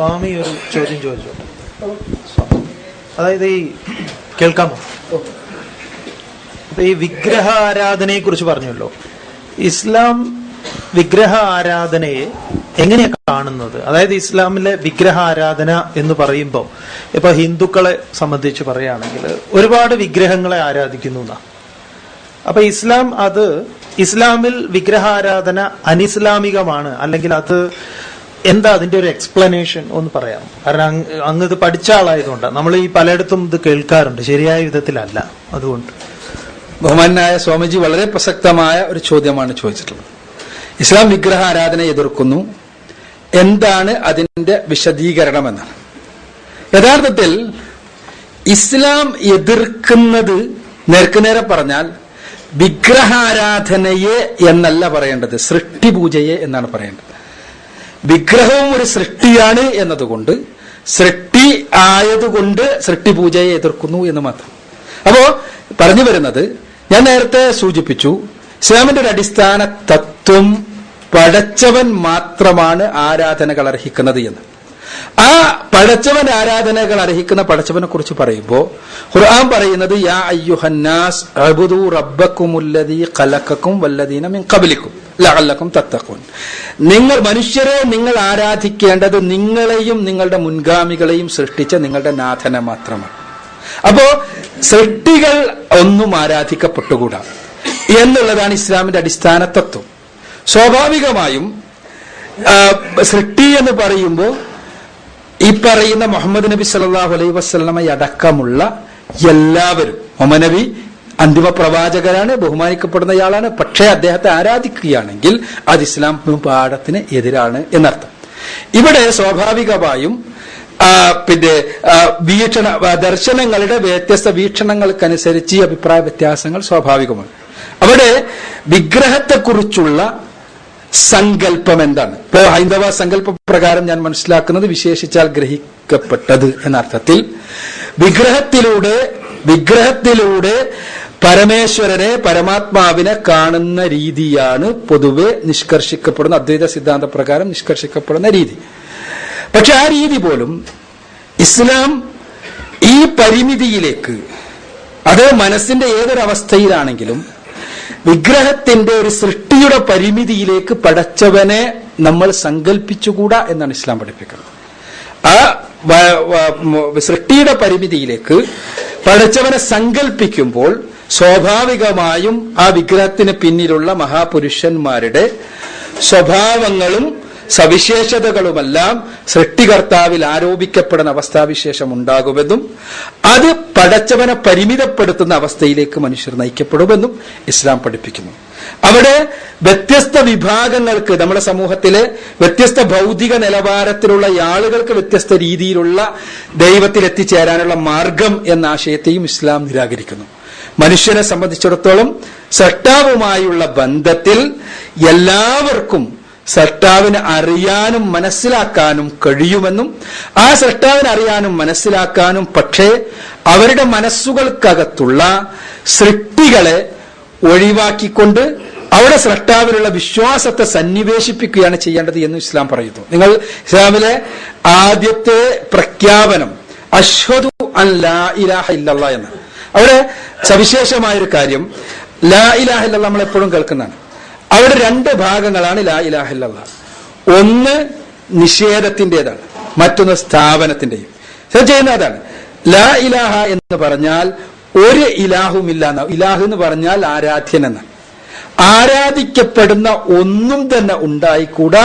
സ്വാമി ഒരു ചോദ്യം ചോദിച്ചു. അതായത് ഈ കേൾക്കാമോ? ഈ വിഗ്രഹ ആരാധനയെ കുറിച്ച് പറഞ്ഞല്ലോ. ഇസ്ലാം വിഗ്രഹ ആരാധനയെ എങ്ങനെയാ കാണുന്നത്? അതായത് ഇസ്ലാമിലെ വിഗ്രഹ ആരാധന എന്ന് പറയുമ്പോൾ ഇപ്പൊ ഹിന്ദുക്കളെ സംബന്ധിച്ച് പറയുകയാണെങ്കിൽ ഒരുപാട് വിഗ്രഹങ്ങളെ ആരാധിക്കുന്നു അപ്പൊ ഇസ്ലാം അത് ഇസ്ലാമിൽ വിഗ്രഹാരാധന അനിസ്ലാമികമാണ് അല്ലെങ്കിൽ അത് എന്താ അതിന്റെ ഒരു എക്സ്പ്ലനേഷൻ ഒന്ന് പറയാം. കാരണം അങ്ങ് ഇത് പഠിച്ച ആളായതുകൊണ്ട്. നമ്മൾ ഈ പലയിടത്തും ഇത് കേൾക്കാറുണ്ട്. ശരിയായ വിധത്തിലല്ല. അതുകൊണ്ട്. ബഹുമാനായ സ്വാമിജി വളരെ പ്രസക്തമായ ഒരു ചോദ്യമാണ് ചോദിച്ചിട്ടുള്ളത്. ഇസ്ലാം വിഗ്രഹ ആരാധന എതിർക്കുന്നു. എന്താണ് അതിന്റെ വിശദീകരണം യഥാർത്ഥത്തിൽ ഇസ്ലാം എതിർക്കുന്നത് നേർക്കുനേരെ പറഞ്ഞാൽ വിഗ്രഹാരാധനയെ എന്നല്ല പറയേണ്ടത്. സൃഷ്ടിപൂജയെ എന്നാണ് പറയേണ്ടത്. വിഗ്രഹവും ഒരു സൃഷ്ടിയാണ് എന്നതുകൊണ്ട് സൃഷ്ടി ആയതുകൊണ്ട് സൃഷ്ടി പൂജയെ എതിർക്കുന്നു എന്ന് മാത്രം. അപ്പോ പറഞ്ഞു വരുന്നത് ഞാൻ നേരത്തെ സൂചിപ്പിച്ചു ഇസ്ലാമിന്റെ ഒരു അടിസ്ഥാന തത്വം പടച്ചവൻ മാത്രമാണ് ആരാധനകൾ അർഹിക്കുന്നത് എന്ന്. ആ പടച്ചവൻ ആരാധനകൾ അർഹിക്കുന്ന പടച്ചവനെ കുറിച്ച് പറയുമ്പോൾ ഖുർആൻ പറയുന്നത് യാ അയ്യുഹന്നാസ് റബ്ബക്കുമുല്ലദീ ഖലഖക്കും വല്ലദീന മിൻ ഖബ്ലിക്കും. ലഅല്ലക്കും തത്തക്കൂൻ നിങ്ങൾ മനുഷ്യരെ നിങ്ങൾ ആരാധിക്കേണ്ടത് നിങ്ങളെയും നിങ്ങളുടെ മുൻഗാമികളെയും സൃഷ്ടിച്ച നിങ്ങളുടെ നാഥനെ മാത്രമാണ്. അപ്പോ സൃഷ്ടികൾ ഒന്നും ആരാധിക്കപ്പെട്ടുകൂടാ. എന്നുള്ളതാണ് ഇസ്ലാമിന്റെ അടിസ്ഥാന തത്വം സ്വാഭാവികമായും സൃഷ്ടി എന്ന് പറയുമ്പോൾ ഈ പറയുന്ന മുഹമ്മദ് നബി സല്ലല്ലാഹു അലൈഹി വസ്ലമയടക്കമുള്ള എല്ലാവരും മുഹമ്മദ് നബി അന്തിമ പ്രവാചകരാണ് ബഹുമാനിക്കപ്പെടുന്നയാളാണ്. പക്ഷേ അദ്ദേഹത്തെ ആരാധിക്കുകയാണെങ്കിൽ അത് ഇസ്ലാം പാഠത്തിന് എതിരാണ് എന്നർത്ഥം. ഇവിടെ സ്വാഭാവികമായും പിന്നെ വീക്ഷണ ദർശനങ്ങളുടെ വ്യത്യസ്ത വീക്ഷണങ്ങൾക്കനുസരിച്ച് ഈ അഭിപ്രായ വ്യത്യാസങ്ങൾ സ്വാഭാവികമാണ്. അവിടെ വിഗ്രഹത്തെക്കുറിച്ചുള്ള സങ്കല്പം എന്താണ്? ഇപ്പോ ഹൈന്ദവ സങ്കല്പ പ്രകാരം ഞാൻ മനസ്സിലാക്കുന്നത് വിശേഷിച്ചാൽ ഗ്രഹിക്കപ്പെട്ടത് എന്നർത്ഥത്തിൽ വിഗ്രഹത്തിലൂടെ വിഗ്രഹത്തിലൂടെ പരമേശ്വരനെ പരമാത്മാവിനെ കാണുന്ന രീതിയാണ് പൊതുവെ നിഷ്കർഷിക്കപ്പെടുന്ന അദ്വൈത സിദ്ധാന്ത പ്രകാരം നിഷ്കർഷിക്കപ്പെടുന്ന രീതി. പക്ഷെ ആ രീതി പോലും ഇസ്ലാം ഈ പരിമിതിയിലേക്ക് അത് മനസ്സിന്റെ ഏതൊരവസ്ഥയിലാണെങ്കിലും വിഗ്രഹത്തിന്റെ ഒരു സൃഷ്ടിയുടെ പരിമിതിയിലേക്ക് പടച്ചവനെ നമ്മൾ സങ്കല്പിച്ചുകൂടാ എന്നാണ് ഇസ്ലാം പഠിപ്പിക്കുന്നത്. ആ സൃഷ്ടിയുടെ പരിമിതിയിലേക്ക് പടച്ചവനെ സങ്കല്പിക്കുമ്പോൾ സ്വാഭാവികമായും ആ വിഗ്രഹത്തിന് പിന്നിലുള്ള മഹാപുരുഷന്മാരുടെ സ്വഭാവങ്ങളും സവിശേഷതകളുമെല്ലാം സൃഷ്ടികർത്താവിൽ ആരോപിക്കപ്പെടുന്ന അവസ്ഥാവിശേഷം ഉണ്ടാകുമെന്നും അത് പടച്ചവനെ പരിമിതപ്പെടുത്തുന്ന അവസ്ഥയിലേക്ക് മനുഷ്യർ നയിക്കപ്പെടുമെന്നും ഇസ്ലാം പഠിപ്പിക്കുന്നു. അവിടെ വ്യത്യസ്ത വിഭാഗങ്ങൾക്ക് നമ്മുടെ സമൂഹത്തിലെ വ്യത്യസ്ത ഭൗതിക നിലവാരത്തിലുള്ള ആളുകൾക്ക് വ്യത്യസ്ത രീതിയിലുള്ള ദൈവത്തിൽ എത്തിച്ചേരാനുള്ള മാർഗം എന്ന ആശയത്തെയും ഇസ്ലാം നിരാകരിക്കുന്നു. മനുഷ്യനെ സംബന്ധിച്ചിടത്തോളം സട്ടാവുമായുള്ള ബന്ധത്തിൽ എല്ലാവർക്കും സട്ടാവിനെ അറിയാനും മനസ്സിലാക്കാനും കഴിയുമെന്നും ആ സട്ടാവിനെ അറിയാനും മനസ്സിലാക്കാനും പക്ഷേ അവരുടെ മനസ്സുകൾക്കകത്തുള്ള സൃഷ്ടികളെ ഒഴിവാക്കിക്കൊണ്ട് അവിടെ സ്രഷ്ടാവിലുള്ള വിശ്വാസത്തെ സന്നിവേശിപ്പിക്കുകയാണ് ചെയ്യേണ്ടത് എന്ന് ഇസ്ലാം പറയുന്നു. നിങ്ങൾ ഇസ്ലാമിലെ ആദ്യത്തെ പ്രഖ്യാപനം അശ്വതു അൻ ലാ ഇലാഹ ഇല്ലല്ല എന്ന്. അവിടെ സവിശേഷമായൊരു കാര്യം. ലാ ഇലാഹില്ല നമ്മൾ എപ്പോഴും കേൾക്കുന്നതാണ്. അവിടെ രണ്ട് ഭാഗങ്ങളാണ് ലാ ഇലാഹില്ല ഒന്ന് നിഷേധത്തിന്റെതാണ് മറ്റൊന്ന് സ്ഥാപനത്തിന്റെയും ഇത് ചെയ്യുന്ന അതാണ് ലാ ഇലാഹ എന്ന് പറഞ്ഞാൽ ഒരു ഇലാഹുമില്ല എന്ന ഇലാഹ് എന്ന് പറഞ്ഞാൽ ആരാധ്യൻ എന്നാണ്. ആരാധിക്കപ്പെടുന്ന ഒന്നും തന്നെ ഉണ്ടായിക്കൂടാ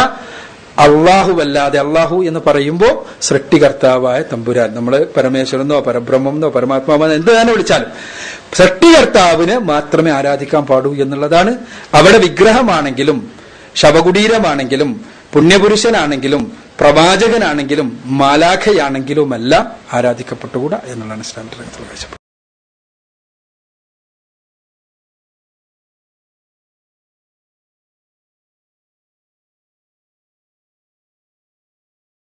അള്ളാഹു അല്ലാതെ അള്ളാഹു എന്ന് പറയുമ്പോൾ സൃഷ്ടികർത്താവായ തമ്പുരാൻ. നമ്മൾ പരമേശ്വരനോ പരബ്രഹ്മെന്നോ പരമാത്മാവെന്നോ എന്ത് തന്നെ വിളിച്ചാലും സൃഷ്ടികർത്താവിന് മാത്രമേ ആരാധിക്കാൻ പാടൂ എന്നുള്ളതാണ്. അവിടെ വിഗ്രഹമാണെങ്കിലും ശവകുടീരമാണെങ്കിലും പുണ്യപുരുഷനാണെങ്കിലും പ്രവാചകനാണെങ്കിലും മാലാഖയാണെങ്കിലുമെല്ലാം ആരാധിക്കപ്പെട്ടുകൂടാ എന്നുള്ളതാണ് കാഴ്ചപ്പാട്.